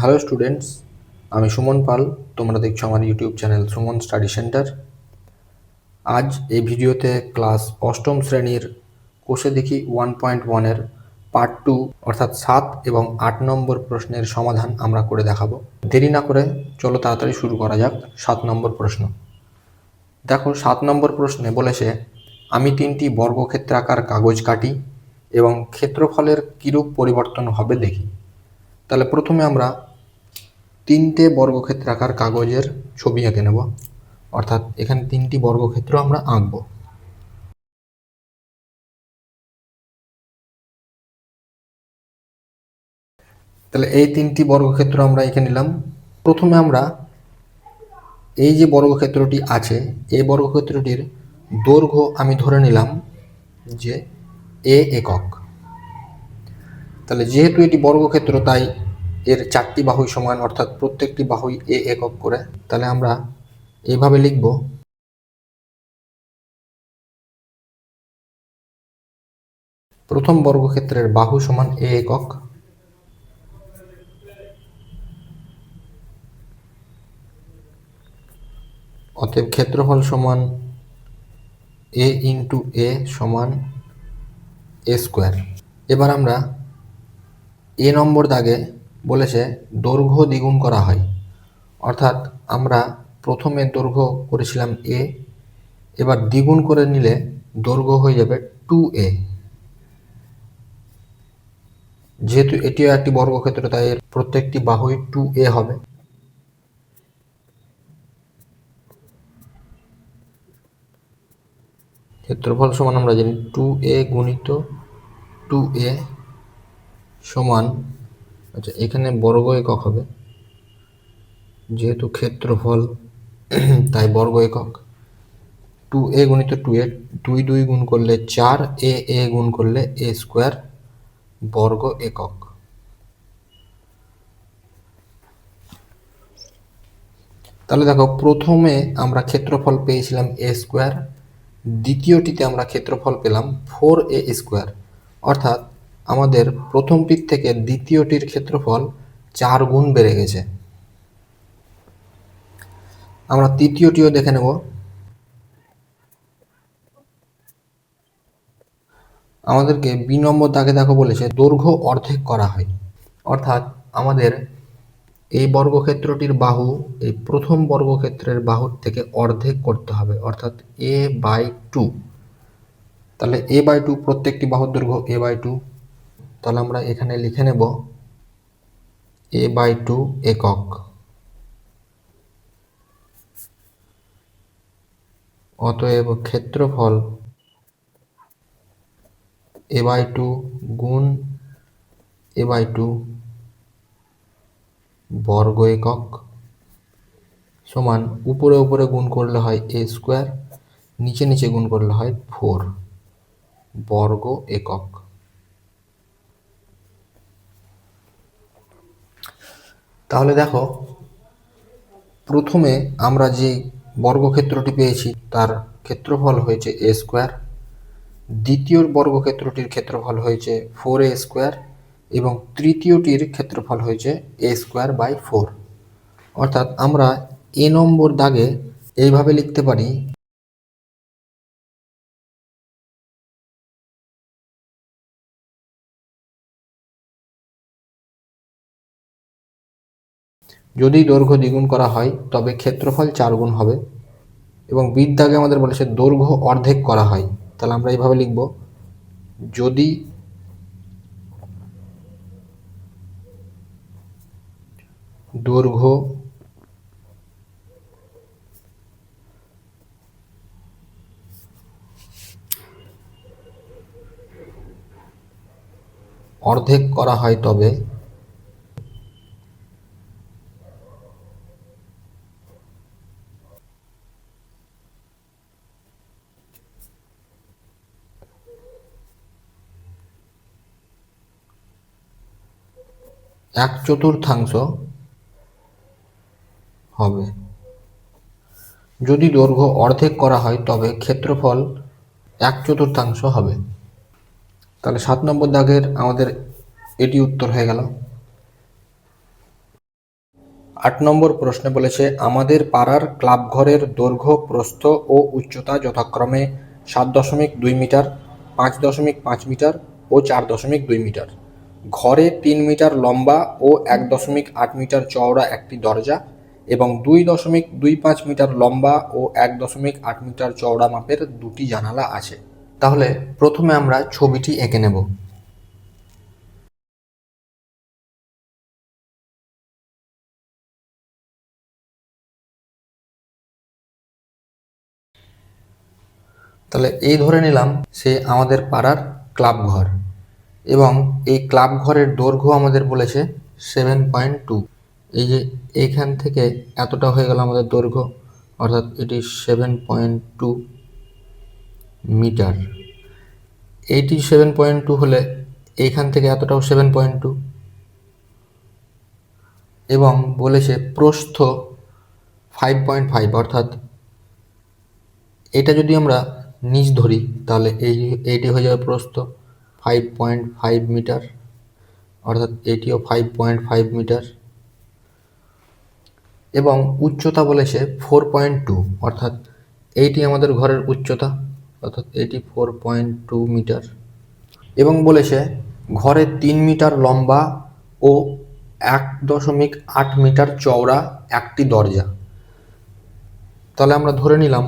Hello students আমি সুমন পাল, তোমরা দেখছ আমার YouTube channel Suman study centre আজ এই ভিডিওতে ক্লাস অষ্টম শ্রেণির কোষে দেখি ওয়ান পয়েন্ট ওয়ানের পার্ট টু অর্থাৎ সাত এবং আট নম্বর প্রশ্নের সমাধান আমরা করে দেখাবো। দেরি না করে চলো তাড়াতাড়ি শুরু করা যাক সাত নম্বর প্রশ্ন। দেখো সাত নম্বর প্রশ্নে বলেছে, আমি তিনটি বর্গক্ষেত্রাকার কাগজ কাটি এবং ক্ষেত্রফলের কিরূপ পরিবর্তন হবে দেখি। তাহলে প্রথমে আমরা তিনটে বর্গক্ষেত্রাকার কাগজের ছবি এঁকে নেব। অর্থাৎ এখানে তিনটি বর্গক্ষেত্র আমরা আঁকবো। তাহলে এই তিনটি বর্গক্ষেত্র আমরা এঁকে নিলাম। প্রথমে আমরা এই যে বর্গক্ষেত্রটি আছে, এই বর্গক্ষেত্রটির দৈর্ঘ্য আমি ধরে নিলাম যে এ একক। তাহলে যেহেতু এটি বর্গক্ষেত্র, তাই এর চারটি বাহুই সমান, অর্থাৎ প্রত্যেকটি বাহুই এ একক করে, তাহলে আমরা এইভাবে লিখব। প্রথম বর্গক্ষেত্রের বাহু সমান এ একক। অতএব ক্ষেত্রফল সমান এ ইন্টু এ সমান এ স্কোয়ার। এবার আমরা এ নম্বর দাগে বলেছে, দৈর্ঘ্য দ্বিগুণ করা হয়। অর্থাৎ আমরা প্রথমে দৈর্ঘ্য করেছিলাম এ, এবার দ্বিগুণ করে নিলে দৈর্ঘ্য হয়ে যাবে টু এ। যেহেতু এটিও একটি বর্গক্ষেত্র, তাই এর প্রত্যেকটি বাহুই টু এ হবে। ক্ষেত্রফল সমান আমরা জানি টু এ গুণিত টু এ সমান আচ্ছা এখানে বর্গ একক হবে। যেহেতু ক্ষেত্রফল, তাই বর্গ একক। টু এ গুণিত টু এ, দুই দুই গুণ করলে চার, এ এ গুণ করলে এ স্কোয়ার বর্গ একক। তাহলে দেখো, প্রথমে আমরা ক্ষেত্রফল পেয়েছিলাম এ স্কোয়ার, দ্বিতীয়টিতে আমরা ক্ষেত্রফল পেলাম ফোর এ স্কোয়ার। অর্থাৎ আমাদের প্রথম পিক থেকে দ্বিতীয়টির ক্ষেত্রফল চার গুণ বেড়ে গেছে। আমরা তৃতীয়টিও দেখে নেব। আমাদেরকে বি নম্বর দাগে দেখো বলেছে, দৈর্ঘ্য অর্ধেক করা হয়। অর্থাৎ আমাদের এই বর্গক্ষেত্রটির বাহু, এই প্রথম বর্গক্ষেত্রের বাহুর থেকে অর্ধেক করতে হবে, অর্থাৎ এ বাই টু। তাহলে এ বাই টু প্রত্যেকটি বাহুর দৈর্ঘ্য এ বাই টু। তাহলে আমরা এখানে লিখে নেব এ বাই টু একক। অতএব ক্ষেত্রফল এ বাই টু গুণ এ বাই টু বর্গ একক সমান উপরে উপরে গুণ করলে হয় এ স্কোয়ার নিচে নিচে গুণ করলে হয় ফোর বর্গ একক। তাহলে দেখো, প্রথমে আমরা যে বর্গক্ষেত্রটি পেয়েছি, তার ক্ষেত্রফল হয়েছে এ স্কোয়ার দ্বিতীয় বর্গক্ষেত্রটির ক্ষেত্রফল হয়েছে ফোর এ স্কোয়ার এবং তৃতীয়টির ক্ষেত্রফল হয়েছে এ স্কোয়ার বাই ফোর অর্থাৎ আমরা এ নম্বর দাগে এইভাবে লিখতে পারি যদি দৈর্ঘ্য দ্বিগুণ করা হয়, তবে ক্ষেত্রফল চার গুণ হবে। এবং বিদ্যাগে আমাদের বলেছে দৈর্ঘ্য অর্ধেক করা হয়। তাহলে আমরা এইভাবে লিখব, যদি দৈর্ঘ্য অর্ধেক করা হয় তবে এক চতুর্থাংশ হবে। যদি দৈর্ঘ্য অর্ধেক করা হয়, তবে ক্ষেত্রফল এক চতুর্থাংশ হবে। তাহলে সাত নম্বর দাগের আমাদের এটি উত্তর হয়ে গেল। আট নম্বর প্রশ্নে বলেছে, আমাদের পাড়ার ক্লাব ঘরের দৈর্ঘ্য, প্রস্থ ও উচ্চতা যথাক্রমে সাত দশমিক দুই মিটার, পাঁচ দশমিক পাঁচ মিটার ও চার দশমিক দুই মিটার। ঘরে তিন মিটার লম্বা ও এক দশমিক আট মিটার চওড়া একটি দরজা এবং দুই দশমিক দুই পাঁচ মিটার লম্বা ও এক দশমিক আট মিটার চওড়া মাপের দুটি জানালা আছে। তাহলে প্রথমে আমরা ছবিটি এঁকে নেব। তাহলে এই ধরে নিলাম সে আমাদের পাড়ার ক্লাব ঘর এবং এই ক্লাব ঘরের দৈর্ঘ্য আমাদের বলেছে সেভেন পয়েন্ট টু এই যে এইখান থেকে এতটা হয়ে গেল আমাদের দৈর্ঘ্য, অর্থাৎ এটি সেভেন পয়েন্ট টু মিটার এইটি সেভেন পয়েন্ট টু হলে এইখান থেকে এতটাও সেভেন পয়েন্ট টু এবং বলেছে প্রস্থ ফাইভ পয়েন্ট ফাইভ অর্থাৎ এটা যদি আমরা নিচ ধরি, তাহলে এই, এইটি হয়ে যাবে প্রস্থ। ফাইভ পয়েন্ট ফাইভ মিটার অর্থাৎ এটিও ফাইভ পয়েন্ট ফাইভ মিটার এবং উচ্চতা বলেছে ফোর পয়েন্ট টু অর্থাৎ এইটি আমাদের ঘরের উচ্চতা, অর্থাৎ এটি ফোর পয়েন্ট টু মিটার এবং বলেছে ঘরে তিন মিটার লম্বা ও এক দশমিক আট মিটার চওড়া একটি দরজা। তাহলে আমরা ধরে নিলাম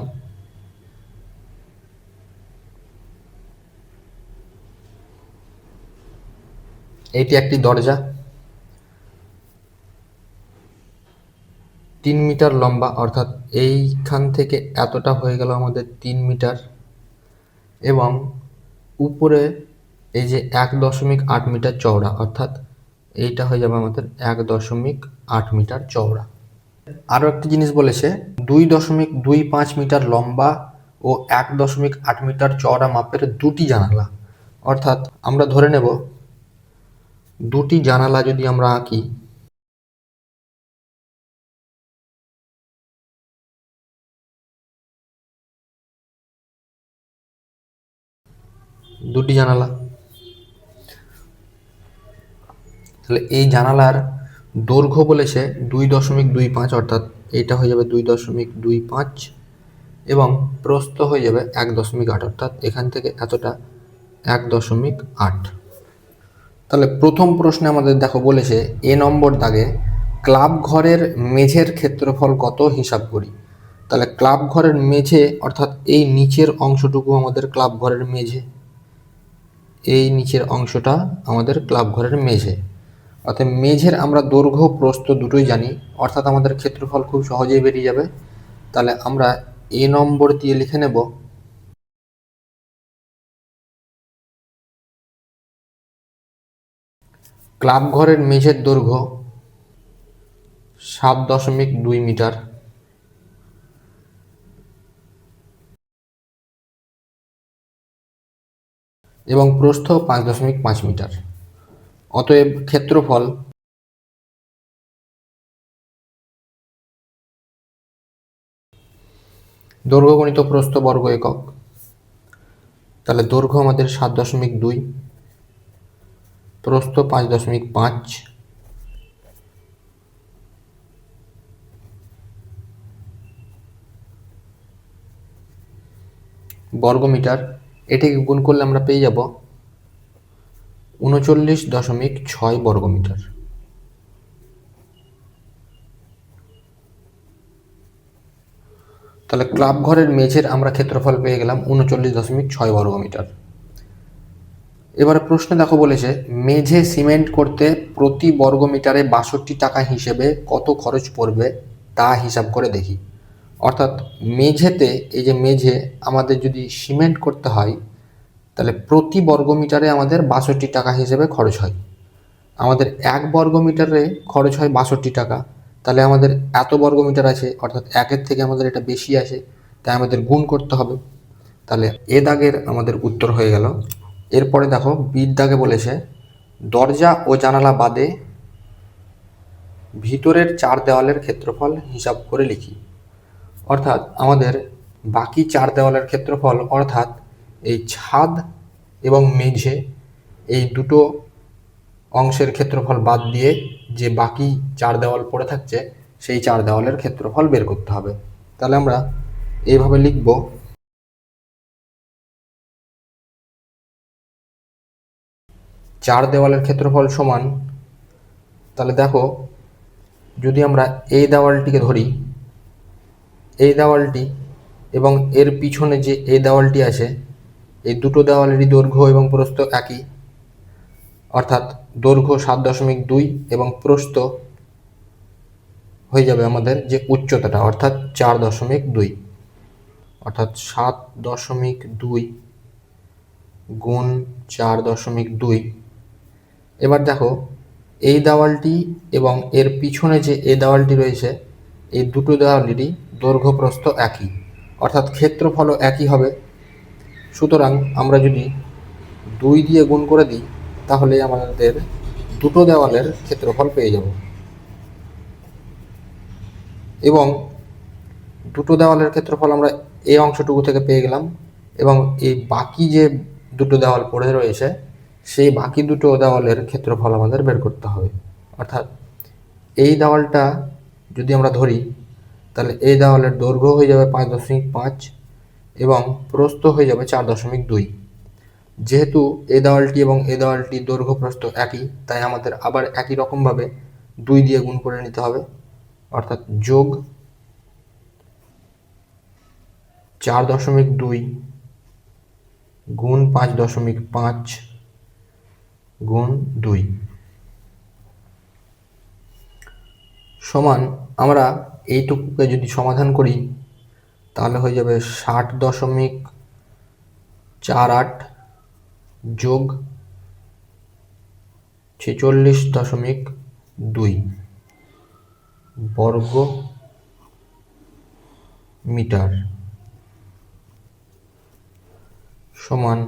এটি একটি দরজা। তিন মিটার লম্বা, অর্থাৎ এইখান থেকে এতটা হয়ে গেল আমাদের তিন মিটার। এবং উপরে এই যে এক দশমিক আট মিটার চওড়া, অর্থাৎ এইটা হয়ে যাবে আমাদের এক দশমিক আট মিটার চওড়া। আরও একটি জিনিস বলেছে, দুই দশমিক দুই পাঁচ মিটার লম্বা ও এক দশমিক আট মিটার চওড়া মাপের দুটি জানালা। অর্থাৎ আমরা ধরে নেব দুটি জানালা যদি আমরা আঁকি। দুটি জানালা। তাহলে এই জানালার দৈর্ঘ্য বলেছে দুই দশমিক দুই পাঁচ, অর্থাৎ এটা হয়ে যাবে দুই দশমিক দুই পাঁচ এবং প্রস্থ হয়ে যাবে এক দশমিক আট, অর্থাৎ এখান থেকে এতটা এক দশমিক আট। তাহলে প্রথম প্রশ্নে আমাদের দেখো বলেছে, এ নম্বর দাগে ক্লাব ঘরের মেঝের ক্ষেত্রফল কত হিসাব করি? তাহলে ক্লাব ঘরের মেঝে অর্থাৎ এই নিচের অংশটুকু আমাদের ক্লাব ঘরের মেঝে। এই নিচের অংশটা আমাদের ক্লাব ঘরের মেঝে। অর্থাৎ মেঝের আমরা দৈর্ঘ্য, প্রস্থ দুটোই জানি, অর্থাৎ আমাদের ক্ষেত্রফল খুব সহজেই বেরিয়ে যাবে। তাহলে আমরা এ নম্বর দিয়ে লিখে নেব। ক্লাব ঘরের মেঝের দৈর্ঘ্য সাত দশমিক দুই মিটার। এবং প্রস্থ পাঁচ দশমিক পাঁচ মিটার। অতএব ক্ষেত্রফল দৈর্ঘ্য গণিত প্রস্থ বর্গ একক। তাহলে দৈর্ঘ্য আমাদের সাত দশমিক দুই। প্রস্থ পাঁচ দশমিক পাঁচ। বর্গমিটার, এটিকে গুণ করলে আমরা পেয়ে যাব উনচল্লিশ দশমিক ছয় বর্গমিটার। তাহলে ক্লাব ঘরের মেঝের আমরা ক্ষেত্রফল পেয়ে গেলাম উনচল্লিশ দশমিক ছয় বর্গমিটার। এবারে প্রশ্নে দেখো বলেছে, মেঝে সিমেন্ট করতে প্রতি বর্গমিটারে বাষট্টি টাকা হিসেবে কত খরচ পড়বে তা হিসাব করে দেখি। অর্থাৎ মেঝেতে, এই যে মেঝে আমাদের যদি সিমেন্ট করতে হয়, তাহলে প্রতি বর্গমিটারে আমাদের বাষট্টি টাকা হিসেবে খরচ হয়। আমাদের এক বর্গমিটারে খরচ হয় বাষট্টি টাকা, তাহলে আমাদের এত বর্গমিটার আছে, অর্থাৎ একের থেকে আমাদের এটা বেশি আছে তাই আমাদের গুণ করতে হবে। তাহলে এ দাগের আমাদের উত্তর হয়ে গেল। এরপরে দেখো দাগে বলেছে, দরজা ও জানালা বাদে ভিতরের চার দেওয়ালের ক্ষেত্রফল হিসাব করে লিখি। অর্থাৎ আমাদের বাকি চার দেওয়ালের ক্ষেত্রফল অর্থাৎ এই ছাদ এবং মেঝে এই দুটো অংশের ক্ষেত্রফল বাদ দিয়ে যে বাকি চার দেওয়াল পড়ে থাকছে, সেই চার দেওয়ালের ক্ষেত্রফল বের করতে হবে। তাহলে আমরা এইভাবে লিখব চার দেওয়ালের ক্ষেত্রফল সমান, তাহলে দেখো, যদি আমরা এই দেওয়ালটিকে ধরি, এই দেওয়ালটি এবং এর পিছনে যে এই দেওয়ালটি আছে, এই দুটো দেওয়ালেরই দৈর্ঘ্য এবং প্রস্থ একই। অর্থাৎ দৈর্ঘ্য সাত দশমিক দুই এবং প্রস্থ হয়ে যাবে আমাদের যে উচ্চতাটা, অর্থাৎ চার দশমিক দুই। অর্থাৎ সাত দশমিক দুই গুণ চার দশমিক দুই এবার দেখো, এই দেওয়ালটি এবং এর পিছনে যে এই দেওয়ালটি রয়েছে, এই দুটো দেওয়ালেরই দৈর্ঘ্যপ্রস্থ একই, অর্থাৎ ক্ষেত্রফলও একই হবে। সুতরাং আমরা যদি দুই দিয়ে গুণ করে দিই, তাহলে আমাদের দুটো দেওয়ালের ক্ষেত্রফল পেয়ে যাব। এবং দুটো দেওয়ালের ক্ষেত্রফল আমরা এই অংশটুকু থেকে পেয়ে গেলাম এবং এই বাকি যে দুটো দেওয়াল পড়ে রয়েছে সেই বাকি দুটো দেওয়ালের ক্ষেত্রফল আমাদের বের করতে হবে। অর্থাৎ এই দেওয়ালটা যদি আমরা ধরি, তাহলে এই দেওয়ালের দৈর্ঘ্য হয়ে যাবে পাঁচ দশমিক পাঁচ এবং প্রস্থ হয়ে যাবে চার দশমিক দুই। যেহেতু এই দেওয়ালটি এবং এই দেওয়ালটি দৈর্ঘ্য প্রস্থ একই, তাই আমাদের আবার একই রকমভাবে দুই দিয়ে গুণ করে নিতে হবে। অর্থাৎ যোগ চার দশমিক দুই গুণ পাঁচ দশমিক পাঁচ গুণ দুই। সমান, আমরা এইটুকুকে যদি সমাধান করি, তাহলে হয়ে যাবে ষাট দশমিক চার আট যোগ ছেচল্লিশ দশমিক দুই বর্গ মিটার। সমান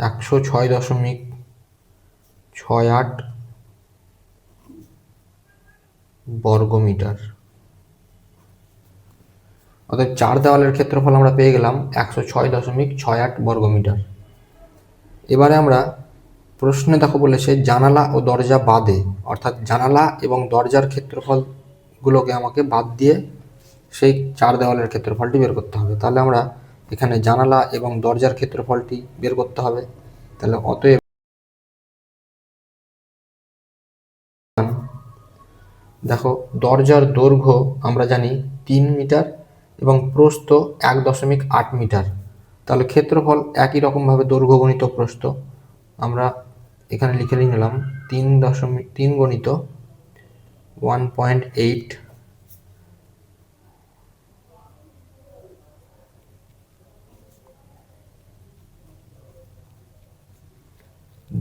একশো ছয় দশমিক ছয় আট বর্গ মিটার অর্থাৎ চার দেওয়ালের ক্ষেত্রফল আমরা পেয়ে গেলাম একশো ছয় দশমিক ছয় আট বর্গ মিটার এবারে আমরা প্রশ্নে দেখো বলেছে, জানালা ও দরজা বাদে, অর্থাৎ জানালা এবং দরজার ক্ষেত্রফলগুলোকে আমাকে বাদ দিয়ে সেই চার দেওয়ালের ক্ষেত্রফলটি বের করতে হবে। তাহলে আমরা এখানে জানালা এবং দরজার ক্ষেত্রফলটি বের করতে হবে। তাহলে অতএব দেখো, দরজার দৈর্ঘ্য আমরা জানি তিন মিটার এবং প্রস্থ এক দশমিক আট মিটার। তাহলে ক্ষেত্রফল একই রকমভাবে দৈর্ঘ্য গণিত প্রস্থ। আমরা এখানে লিখে নিলাম তিন দশমিক, তিন গণিত ওয়ান পয়েন্ট এইট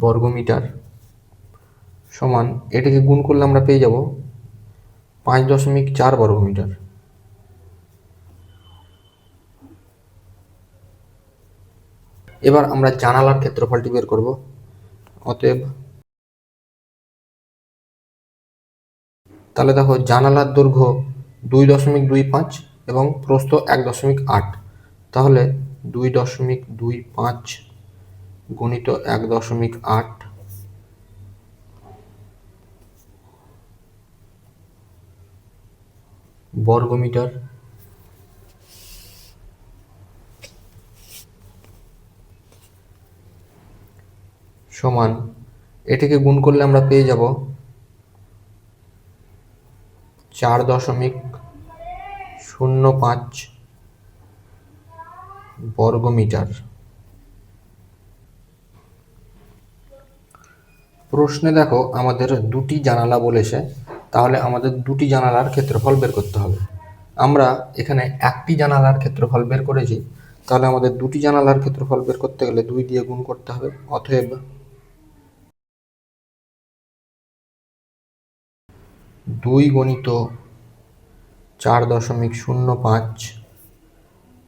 বর্গমিটার সমান এটাকে গুণ করলে আমরা পেয়ে যাব পাঁচ দশমিক চার বর্গমিটার। এবার আমরা জানালার ক্ষেত্রফলটি বের করব। অতএব তাহলে দেখো জানালার দৈর্ঘ্য দুই দশমিক দুই পাঁচ এবং প্রস্থ এক দশমিক আট। তাহলে দুই দশমিক দুই পাঁচ গুণিত এক দশমিক আট। বর্গমিটার। সমান, এটিকে গুণ করলে আমরা পেয়ে যাব চার দশমিক শূন্য পাঁচ বর্গমিটার। প্রশ্নে দেখো আমাদের দুটি জানালা বলেছে, তাহলে আমাদের দুটি জানালার ক্ষেত্রফল বের করতে হবে। আমরা এখানে একটি জানালার ক্ষেত্রফল বের করেছি, তাহলে আমাদের দুটি জানালার ক্ষেত্রফল বের করতে গেলে দুই দিয়ে গুণ করতে হবে, অতএব দুই গণিত চার দশমিক শূন্য পাঁচ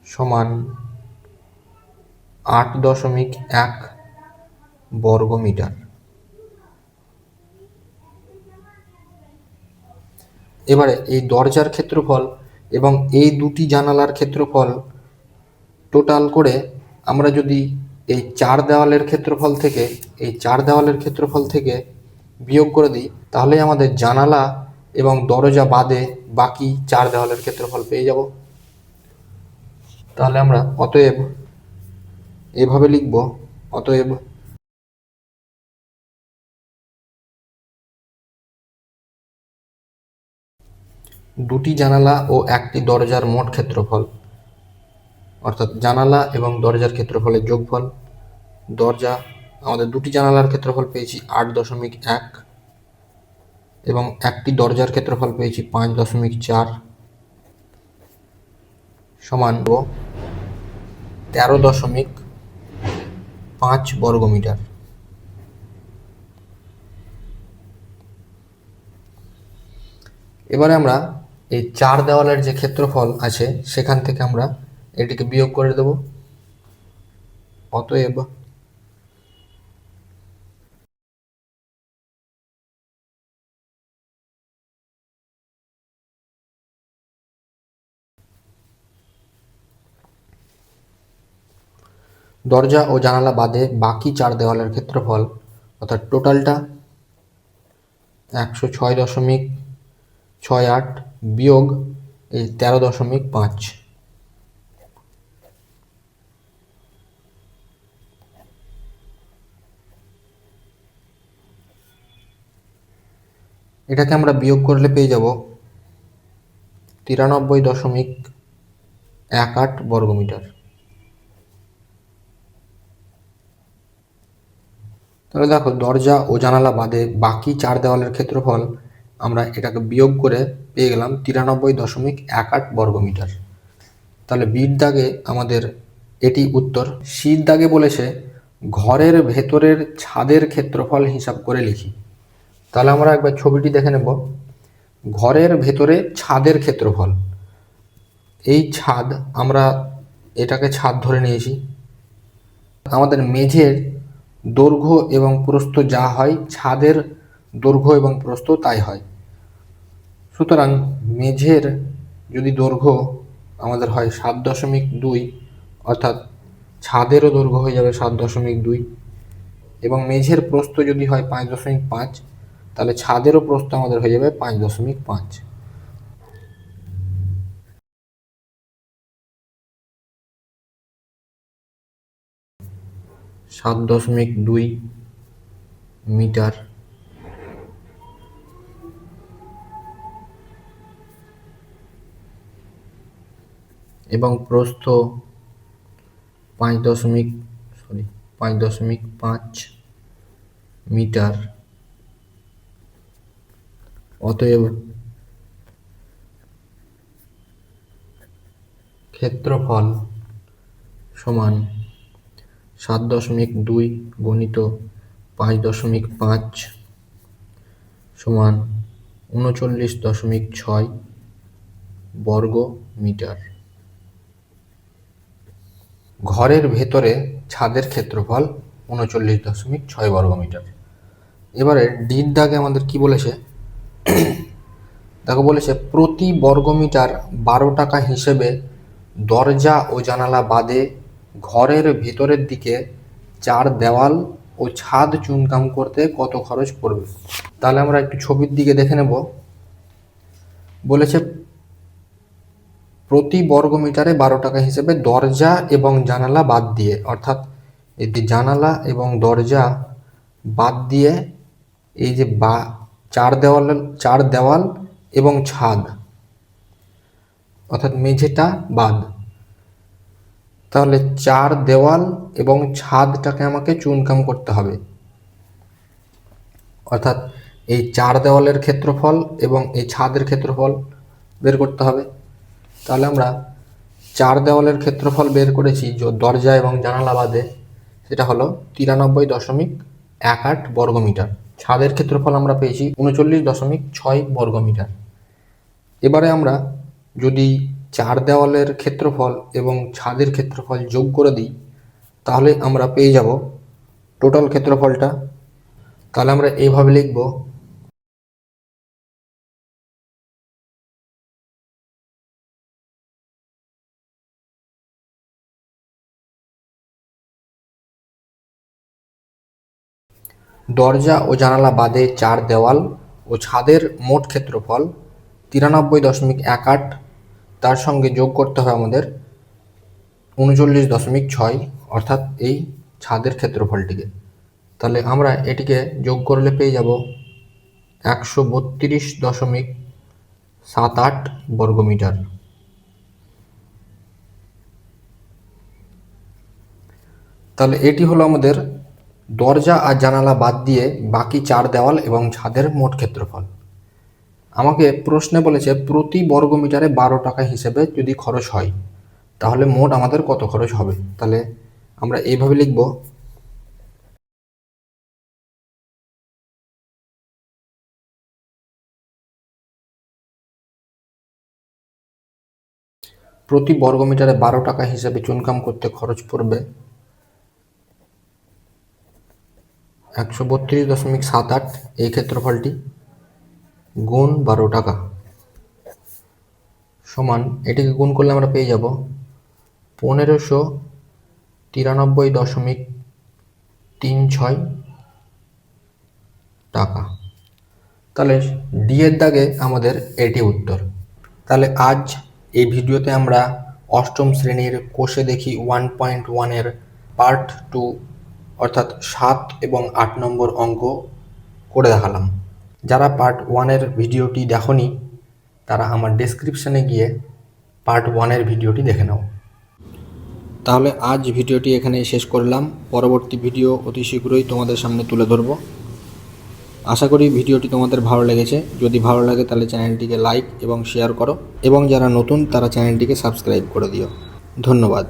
সমান আট দশমিক এক বর্গ মিটার এবারে এই দরজার ক্ষেত্রফল এবং এই দুটি জানালার ক্ষেত্রফল টোটাল করে আমরা যদি এই চার দেওয়ালের ক্ষেত্রফল থেকে, এই চার দেওয়ালের ক্ষেত্রফল থেকে বিয়োগ করে দিই, তাহলে আমাদের জানালা এবং দরজা বাদে বাকি চার দেওয়ালের ক্ষেত্রফল পেয়ে যাব। তাহলে আমরা অতএব এভাবে লিখব, অতএব দুটি জানালা ও একটি দরজার মোট ক্ষেত্রফল। অর্থাৎ জানালা এবং দরজার ক্ষেত্রফলের যোগফল। দরজা, আমাদের দুটি জানালার ক্ষেত্রফল পেয়েছি আট দশমিক এক এবং একটি দরজার ক্ষেত্রফল পেয়েছি পাঁচ দশমিক চার সমান ও তেরো দশমিক পাঁচ বর্গমিটার। এবারে আমরা এই চার দেওয়ালের যে ক্ষেত্রফল আছে, সেখান থেকে আমরা এটিকে বিয়োগ করে দেব। অতএব দরজা ও জানালা বাদে বাকি চার দেওয়ালের ক্ষেত্রফল, অর্থাৎ টোটালটা একশো ছয় দশমিক ছয় আট বিয়োগ, এই তেরো দশমিক পাঁচ। এটাকে আমরা বিয়োগ করলে পেয়ে যাব তিরানব্বই দশমিক এক আট বর্গমিটার। তাহলে দেখো দরজা ও জানালা বাদে বাকি চার দেওয়ালের ক্ষেত্রফল আমরা এটাকে বিয়োগ করে পেয়ে গেলাম তিরানব্বই দশমিক এক আট বর্গমিটার। তাহলে বির দাগে আমাদের এটি উত্তর। শীত দাগে বলেছে, ঘরের ভেতরের ছাদের ক্ষেত্রফল হিসাব করে লিখি। তাহলে আমরা একবার ছবিটি দেখে নেব। ঘরের ভেতরে ছাদের ক্ষেত্রফল। এই ছাদ, আমরা এটাকে ছাদ ধরে নিয়েছি। আমাদের মেঝের দৈর্ঘ্য এবং প্রস্থ যা হয়, ছাদের দৈর্ঘ্য এবং প্রস্থ তাই হয়। সুতরাং মেঝের যদি দৈর্ঘ্য আমাদের হয় সাত দশমিক দুই, অর্থাৎ ছাদেরও দৈর্ঘ্য হয়ে যাবে সাত দশমিক দুই, এবং মেঝের প্রস্থ যদি হয় পাঁচ দশমিক পাঁচ, তাহলে ছাদেরও প্রস্থ আমাদের হয়ে যাবে পাঁচ দশমিক পাঁচ। সাত দশমিক দুই মিটার এবং প্রস্থ পাঁচ দশমিক সরি পাঁচ দশমিক পাঁচ মিটার। অতএব ক্ষেত্রফল সমান সাত দশমিক দুই গণিত পাঁচ দশমিক পাঁচ সমান উনচল্লিশ দশমিক ছয় বর্গ মিটার। ঘরের ভেতরে ছাদের ক্ষেত্রফল উনচল্লিশ দশমিক ছয় বর্গ মিটার এবারে ডির দাগে আমাদের কি বলেছে? দেখো বলেছে, প্রতি বর্গমিটার বারো টাকা হিসেবে দরজা ও জানালা বাদে ঘরের ভেতরের দিকে চার দেওয়াল ও ছাদ চুনকাম করতে কত খরচ পড়বে? তাহলে আমরা একটু ছবির দিকে দেখে নেব। বলেছে প্রতি বর্গ মিটারে বারো টাকা হিসেবে দরজা এবং জানালা বাদ দিয়ে, অর্থাৎ এই যে জানালা এবং দরজা বাদ দিয়ে এই যে বা, চার দেওয়াল চার দেওয়াল এবং ছাদ, অর্থাৎ মেঝেটা বাদ। তাহলে চার দেওয়াল এবং ছাদটাকে আমাকে চুনকাম করতে হবে। অর্থাৎ এই চার দেওয়ালের ক্ষেত্রফল এবং এই ছাদের ক্ষেত্রফল বের করতে হবে। তাহলে আমরা চার দেওয়ালের ক্ষেত্রফল বের করেছি দরজা এবং জানালা বাদে, সেটা হলো তিরানব্বই দশমিক এক আট বর্গমিটার। ছাদের ক্ষেত্রফল আমরা পেয়েছি উনচল্লিশ দশমিক ছয় বর্গমিটার। এবারে আমরা যদি চার দেওয়ালের ক্ষেত্রফল এবং ছাদের ক্ষেত্রফল যোগ করে দিই, তাহলে আমরা পেয়ে যাব টোটাল ক্ষেত্রফলটা। তাহলে আমরা এইভাবে লিখব দরজা ও জানালা বাদে চার দেওয়াল ও ছাদের মোট ক্ষেত্রফল তিরানব্বই দশমিক এক আট। তার সঙ্গে যোগ করতে হবে আমাদের উনচল্লিশ দশমিক ছয়, অর্থাৎ এই ছাদের ক্ষেত্রফলটিকে। তাহলে আমরা এটিকে যোগ করলে পেয়ে যাব একশো বত্রিশ দশমিক সাত আট বর্গমিটার। তাহলে এটি হলো আমাদের দরজা আর জানালা বাদ দিয়ে বাকি চার দেওয়াল এবং ছাদের মোট ক্ষেত্রফল। আমাকে প্রশ্নে বলেছে, প্রতি বর্গমিটারে বারো টাকা হিসেবে যদি খরচ হয়, তাহলে মোট আমাদের কত খরচ হবে? তাহলে আমরা এইভাবে লিখব। প্রতি বর্গমিটারে বারো টাকা হিসেবে চুনকাম করতে খরচ পড়বে একশো বত্রিশ দশমিক সাত আট, এই ক্ষেত্রফলটি গুণ বারো টাকা। সমান, এটিকে গুণ করলে আমরা পেয়ে যাব পনেরোশো তিরানব্বই দশমিক তিন ছয় টাকা। তাহলে ডি এর দাগে আমাদের এটি উত্তর। তাহলে আজ এই ভিডিওতে আমরা অষ্টম শ্রেণির কোষে দেখি ওয়ান পয়েন্ট ওয়ানের পার্ট টু অর্থাৎ সাত এবং আট নম্বর অঙ্ক করে দেখালাম। যারা পার্ট ওয়ানের ভিডিওটি দেখনি, তারা আমার ডেসক্রিপশানে গিয়ে পার্ট ওয়ানের ভিডিওটি দেখে নাও। তাহলে আজ ভিডিওটি এখানেই শেষ করলাম। পরবর্তী ভিডিও অতি শীঘ্রই তোমাদের সামনে তুলে ধরবো। আশা করি ভিডিওটি তোমাদের ভালো লেগেছে। যদি ভালো লাগে, তাহলে চ্যানেলটিকে লাইক এবং শেয়ার করো। এবং যারা নতুন, তারা চ্যানেলটিকে সাবস্ক্রাইব করে দিও। ধন্যবাদ।